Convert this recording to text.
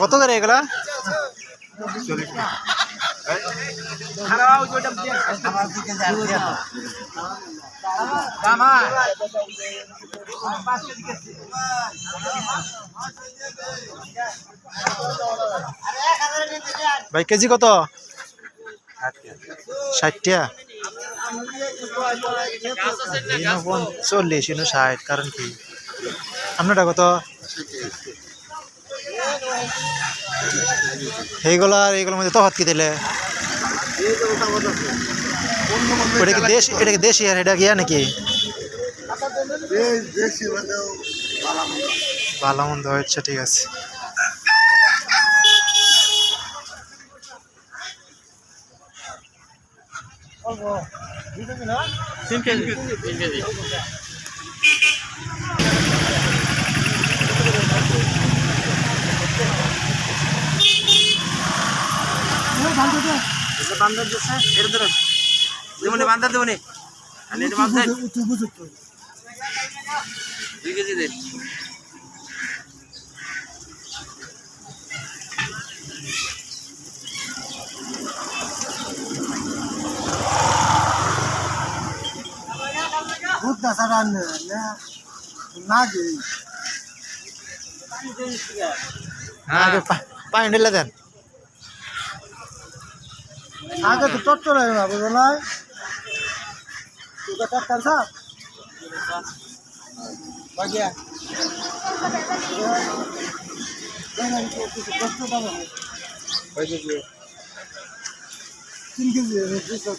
কত করে এগুলা? ভাই কেজি কত? ষাটটা চল্লিশ ইনু ষাট কারণ কি আপনারটা কত এইগুলো আর এইগুলোর মধ্যে তফাৎ কি দিলে ওটা কি দেশ এটা কি দেশি আর এটা ইয়া নাকি ভালো মন্দ হচ্ছে ঠিক আছে তিন কেজি তিন কেজি বান্দার দিচ্ছে এর ধরে দেবনি বান্দার দেবনি আর এটা বান্দার দুই কেজি দে আগে পা- পানি ঢেলে দেন আগে তো চট্টর হয়ে না বুঝো না তুই কাটতাম স্যার বাগিয়া তিন কেজি দুশো